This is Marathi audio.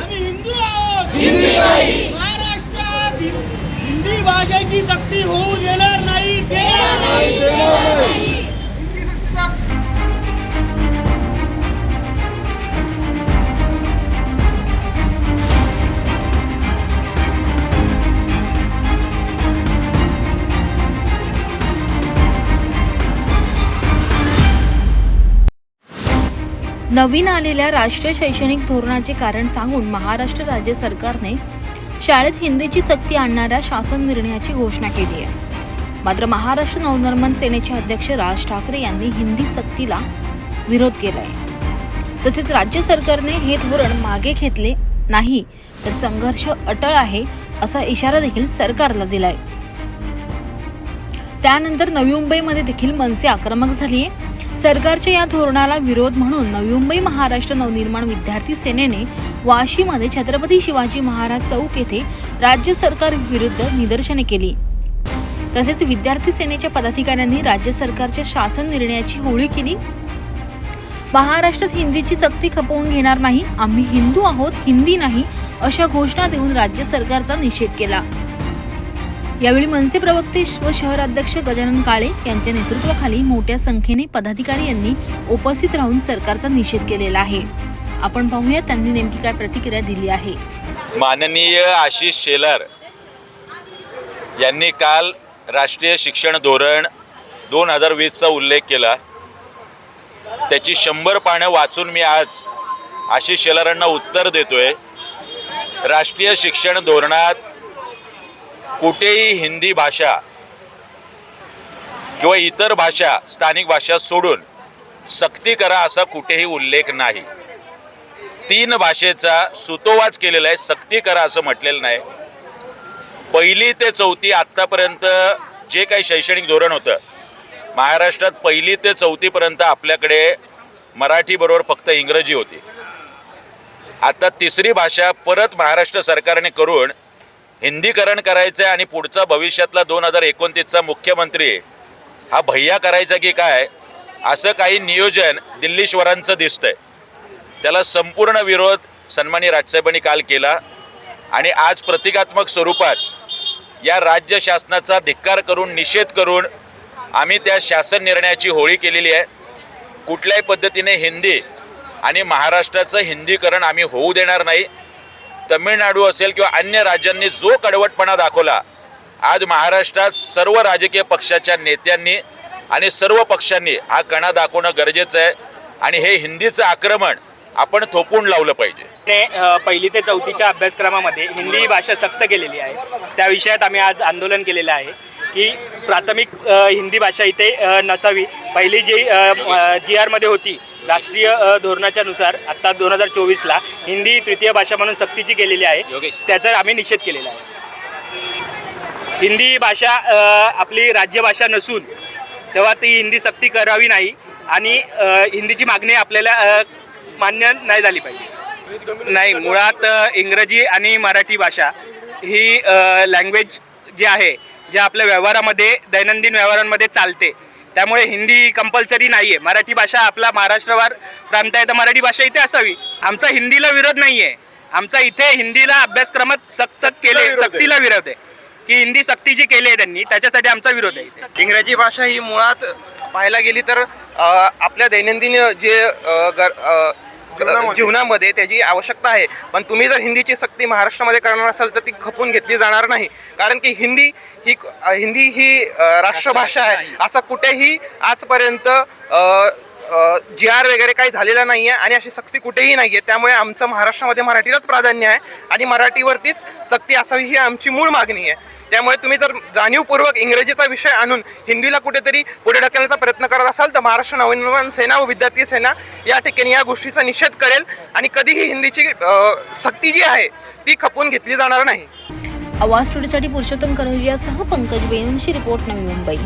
हिंदू महाराष्ट्रात हिंदी भाषेची सक्ती होऊ देणार नाही. देणार नवीन आलेल्या राष्ट्रीय शैक्षणिक धोरणाचे कारण सांगून महाराष्ट्र राज्य सरकारने शाळेत हिंदीची सक्ती आणणाऱ्या शासन निर्णयाची घोषणा केली आहे. मात्र महाराष्ट्र नवनिर्माण सेनेचे अध्यक्ष राज ठाकरे यांनी हिंदी सक्तीला विरोध केला आहे तसेच राज्य सरकारने हे धोरण मागे घेतले नाही तर संघर्ष अटळ आहे असा इशारा देखील सरकारला दिलाय. त्यानंतर नवी मुंबईमध्ये देखील मनसे आक्रमक झाली आहे सरकारच्या या धोरणाला विरोध म्हणून नवी मुंबई महाराष्ट्र नवनिर्माण विद्यार्थी सेनेने वाशीमध्ये छत्रपती शिवाजी महाराज चौक येथे राज्य सरकार विरुद्ध निदर्शने केली. तसेच विद्यार्थी सेनेच्या पदाधिकाऱ्यांनी राज्य सरकारच्या शासन निर्णयाची होळी केली. महाराष्ट्रात हिंदीची सक्ती खपवून घेणार नाही आम्ही हिंदू आहोत हिंदी नाही अशा घोषणा देऊन राज्य सरकारचा निषेध केला. यावेळी मनसे प्रवक्ते व शहराध्यक्ष गजानन काळे यांच्या नेतृत्वाखाली मोठ्या संख्येने पदाधिकारी यांनी उपस्थित राहून सरकारचा निषेध केलेला आहे. आपण पाहूया त्यांनी नेमकी काय प्रतिक्रिया दिली आहे. माननीय आशिष शेलार यांनी काल राष्ट्रीय शिक्षण धोरण दोन हजार वीसचा उल्लेख केला. त्याची शंभर पानं वाचून मी आज आशिष शेलारांना उत्तर देतोय. राष्ट्रीय शिक्षण धोरणात कुठेही हिंदी भाषा किंवा इतर भाषा स्थानिक भाषा सोडून सक्ती करा असा कुठेही उल्लेख नाही. तीन भाषेचा सुतोवाच केलेला आहे सक्ती करा असं म्हटलेलं नाही. पहिली ते चौथी आत्तापर्यंत जे काही शैक्षणिक धोरण होतं महाराष्ट्रात पहिली ते चौथीपर्यंत आपल्याकडे मराठीबरोबर फक्त इंग्रजी होती. आता तिसरी भाषा परत महाराष्ट्र सरकारने करून हिंदीकरण करायचं आहे आणि पुढचा भविष्यातला दोन हजार एकोणतीसचा मुख्यमंत्री हा भैया करायचा की काय असं काही नियोजन दिल्लीश्वरांचं दिसतंय. त्याला संपूर्ण विरोध सन्मानी राजसाहेबांनी काल केला आणि आज प्रतिकात्मक स्वरूपात या राज्य शासनाचा धिक्कार करून निषेध करून आम्ही त्या शासन निर्णयाची होळी केलेली आहे. कुठल्याही पद्धतीने हिंदी आणि महाराष्ट्राचं हिंदीकरण आम्ही होऊ देणार नाही. तमिळनाडू असेल किंवा अन्य राज्यांनी जो कडवटपणा दाखवला आज महाराष्ट्रात सर्व राजकीय पक्षाच्या नेत्यांनी आणि सर्व पक्षांनी हा कणा दाखवणं गरजेचं आहे आणि हे हिंदीचं आक्रमण आपण थोपून लावलं पाहिजे. पहिली ते चौथीच्या अभ्यासक्रमामध्ये हिंदी ही भाषा सक्त केलेली आहे. त्या विषयात आम्ही आज आंदोलन केलेलं आहे. की प्राथमिक हिंदी भाषा इथे नसावी. पहिली जी जी आरमध्ये होती राष्ट्रीय धोरणाच्या नुसार आत्ता दोन हजार चोवीसला हिंदी तृतीय भाषा म्हणून सक्तीची केलेली आहे. त्याचा आम्ही निषेध केलेला आहे. हिंदी भाषा आपली राज्यभाषा नसून तेव्हा ती हिंदी सक्ती करावी नाही आणि हिंदीची मागणी आपल्याला मान्य नाही झाली पाहिजे. नाही मुळात इंग्रजी आणि मराठी भाषा ही लँग्वेज जी आहे जे आपल्या व्यवहारामध्ये दैनंदिन व्यवहारांमध्ये चालते. त्यामुळे हिंदी कंपल्सरी नाही आहे मराठी भाषा आपला महाराष्ट्रभर प्रांत आहे तर मराठी भाषा इथे असावी. आमचा हिंदीला विरोध नाही आहे आमचा इथे हिंदीला अभ्यासक्रमात सक्त सक्त केले सक्तीला विरोध आहे. की हिंदी सक्ती जी केली आहे त्यांनी त्याच्यासाठी आमचा विरोध आहे. इंग्रजी भाषा ही मुळात पाहायला गेली तर आपल्या दैनंदिन जे जीवनामध्ये. त्याची आवश्यकता आहे. पण तुम्ही जर हिंदीची सक्ती महाराष्ट्रामध्ये करणार असाल तर ती खपून घेतली जाणार नाही. कारण की हिंदी ही हिंदी ही राष्ट्रभाषा आहे. असं कुठेही आजपर्यंत जी आर वगैरे काही झालेला नाही आहे आणि अशी सक्ती कुठेही नाही आहे त्यामुळे आमचं महाराष्ट्रामध्ये मराठीलाच प्राधान्य आहे आणि मराठीवरतीच सक्ती असावी ही आमची मूळ मागणी आहे. त्यामुळे तुम्ही जर जाणीवपूर्वक इंग्रजीचा विषय आणून हिंदीला कुठेतरी पुढे ढकलण्याचा प्रयत्न करत असाल तर महाराष्ट्र नवनिर्माण सेना व विद्यार्थी सेना या ठिकाणी या गोष्टीचा निषेध करेल आणि कधीही हिंदीची सक्ती जी आहे ती खपवून घेतली जाणार नाही. आवाज स्टुडिओसाठी पुरुषोत्तम कनोजियासह पंकज बेनशी रिपोर्ट नवी मुंबई.